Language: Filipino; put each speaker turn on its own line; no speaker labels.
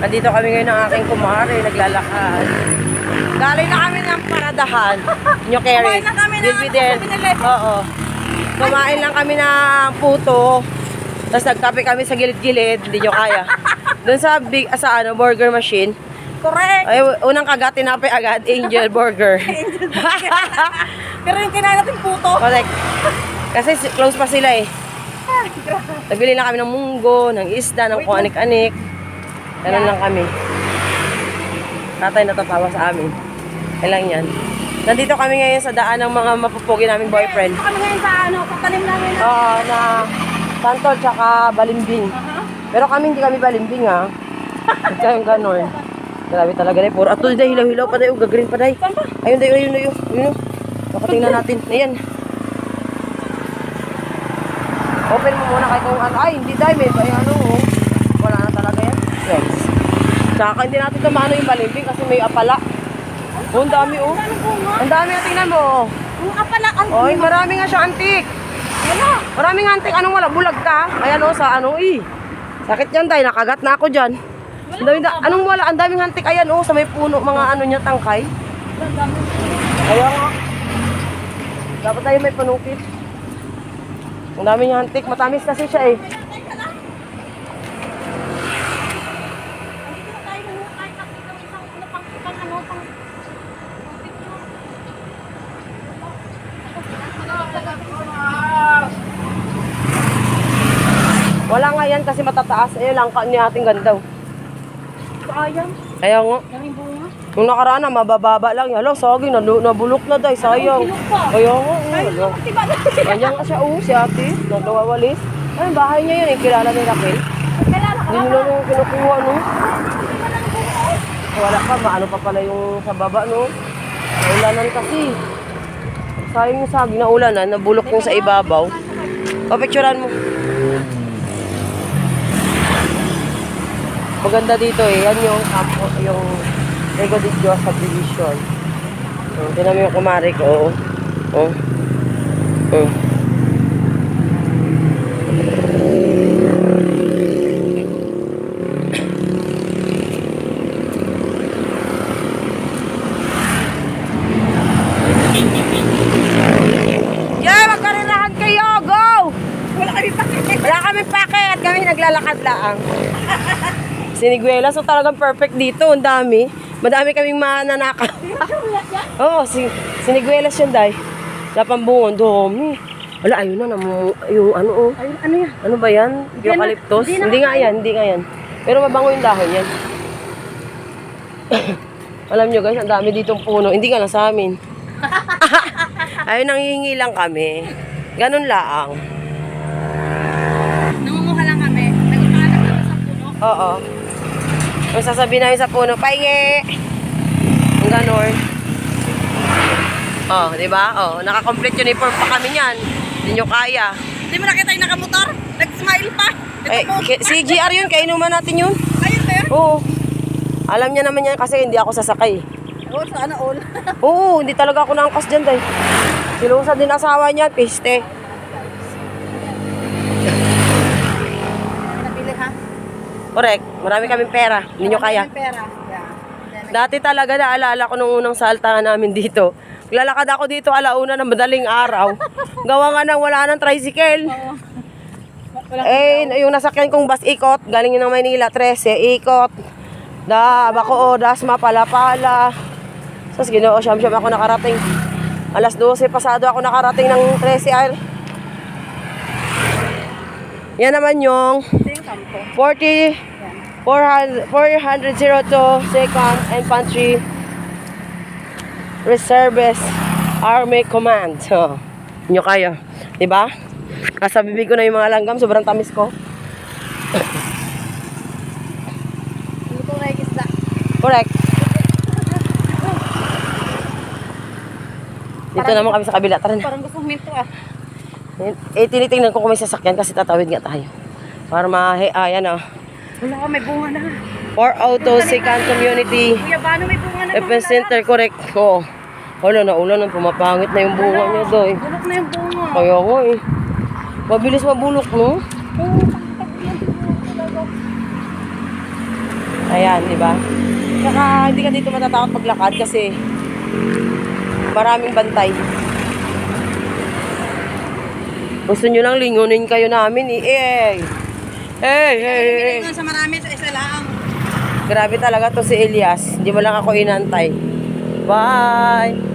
Nandito kami ngayon ng aking kumare, naglalakad. Galing na kami ng paradahan. Nyo Kerry.
Kumain na kami ng. 7-Eleven.
Oo. Kumain lang kami ng puto. Tapos nagkape kami sa gilid-gilid. Hindi nyo kaya. Doon sa big, sa ano, burger machine.
Correct.
Ay, unang kagat, tinapay agad, Angel Burger.
Pero yung kinain natin puto.
Correct. Kasi si- close pa sila eh. Nagbili lang kami ng munggo, ng isda, ng kung anik-anik. Ganun lang kami. Tatay natatawa sa amin. Kailang yan. Nandito kami ngayon sa daan ng mga mapupugi naming boyfriend.
Ito kami ngayon sa ano, pagtanim namin na.
Oo, na santol tsaka balimbing. Pero kami hindi kami balimbing ha. Huwag kayong ganon. Grabe talaga na. Puro ato dahil hilaw-hilaw pa tayo. Gagrin pa tayo. Ayun tayo, ayun tayo. Ayun. Baka tingnan natin. Ayan. Open mo muna kahit kung ano. Ay, hindi tayo. May ano. oh. Wala na talaga yan. Yes. Saka hindi natin tamano yung balimbing kasi may apala. Oh, ang dami oh. Ang dami na tingnan mo. oh.
Yung apala, ang
Oy, marami nga siya antik.
Wala.
Marami nga antik. Anong wala? Bulag ka? Ayan o, sa ano eh. Sakit yan tayo. Nakagat na ako dyan. Ang dami, da- anong wala? Ang daming hantik. Ayan o, sa may puno. Mga ano niya, tangkay.
Ang.
Kaya nga. Dapat tayo may panukit. Ang dami niya hantik. Matamis kasi siya eh.
Teka lang. Andito na tayo ng kahit nakita mo isang ano pang pang ano pang pang picture.
Wala nga yan kasi matataas. Ayun lang ka niya ating ganda. oh.
Sayang.
Kaya nga.
Daming bunga.
Nung nakaraan na, mabababa lang. Hello, saging. Nalu- nabulok na dahil. Sayang.
Bilog pa.
Kaya nga. oh,
Ay,
wala.
diba?
Ganyan nga siya, oh, si ate. Nagkawawalis. Ay, bahay niya yun eh. Kilala ni Raquel.
Kailangan ka
Hindi
lang.
nila nung kinukuha, no? Wala pa, maano pa pala yung sa baba, no? Naulanan kasi. Sayang yung saging na ulanan, nabulok yung sa ibabaw. Papicturan mo. Maganda dito eh. Yan yung campo, yung Lego de Dios subdivision. Oh, tinan mo yung kumari ko. Oh. Oh. Oh. Yeah, magkarirahan kayo! Go!
Wala kami.
Wala kami packet. Kami naglalakad lang. Siniguela. So talagang perfect dito. Ang dami. Madami kaming mananakaw. Oo, si, siniguelas yun, day. Lapambungon, dumi. Wala, ayun na. Namu, yung ano, oh.
Ayun, ano yan?
Ano ba yan?
Na-
Eucalyptus?
hindi na-
Hindi nga yan, hindi nga yan. Pero mabango yung dahon yan. Alam nyo guys, ang dami ditong puno. Hindi nga lang sa amin. Ayun, nangihingi lang kami. Ganun lang.
Nangunguha lang kami. Nagpahanap kami sa puno.
Oo. Kung sasabihin namin sa puno, pahingi! Ang ganon. Oh, di ba? Oh, naka-complete uniform pa kami niyan. Hindi nyo kaya.
Hindi mo nakita yung nakamotor? Nag-smile pa.
Eh, si GR yun, kainuman natin yun.
Ayun ba yun?
Oo. Alam niya naman yan kasi hindi ako sasakay.
Oh, sana all.
Oo, hindi talaga ako naangkas dyan, day. Silusa din asawa niya, piste.
Nabili ha?
Correct. Marami kaming pera. Hindi nyo kaya.
May pera. Yeah.
Dati talaga naalala ko nung unang salta namin dito. Lalakad ako dito alauna ng madaling araw. Gawa nga nang wala ng tricycle.
Oo. Walang
Eh, yung nasakyan kong bus ikot, galing yun ng Maynila, 13, ikot. Da, bako, dasma, pala-pala. Tapos ginoo, siyam-siyam ako nakarating. Alas 12 pasado ako nakarating ng 13 ay. Yan naman yung. 40,
Yan.
400, 402 second infantry reservist army command. So, nyo kaya. Diba? Nasa bibig ko na yung mga langgam. Sobrang tamis ko. Correct. Dito naman kami sa kabila. Tara na.
Parang gusto huminto ah.
Eh, tinitingnan ko kung may sasakyan kasi tatawid nga tayo. Para mahe, ayan ah.
Wala ka, may bunga na.
For Auto Second Community
Kuya Bano, may bunga na.
Event Center, correct. Oo. Wala na, ulan nang pumapangit na yung bunga niya doy.
Bulok na yung bunga.
Kaya nga eh. Mabilis mabulok, no?
Oo, na
Ayan, di ba? Saka hindi ka dito matatakot maglakad kasi maraming bantay. Gusto nyo lang lingunin kayo namin eh. Eh! Hey, hey, hey.
Sa marami sa isa lang.
Grabe talaga to si Elias. Hindi mo lang ako inantay. Bye!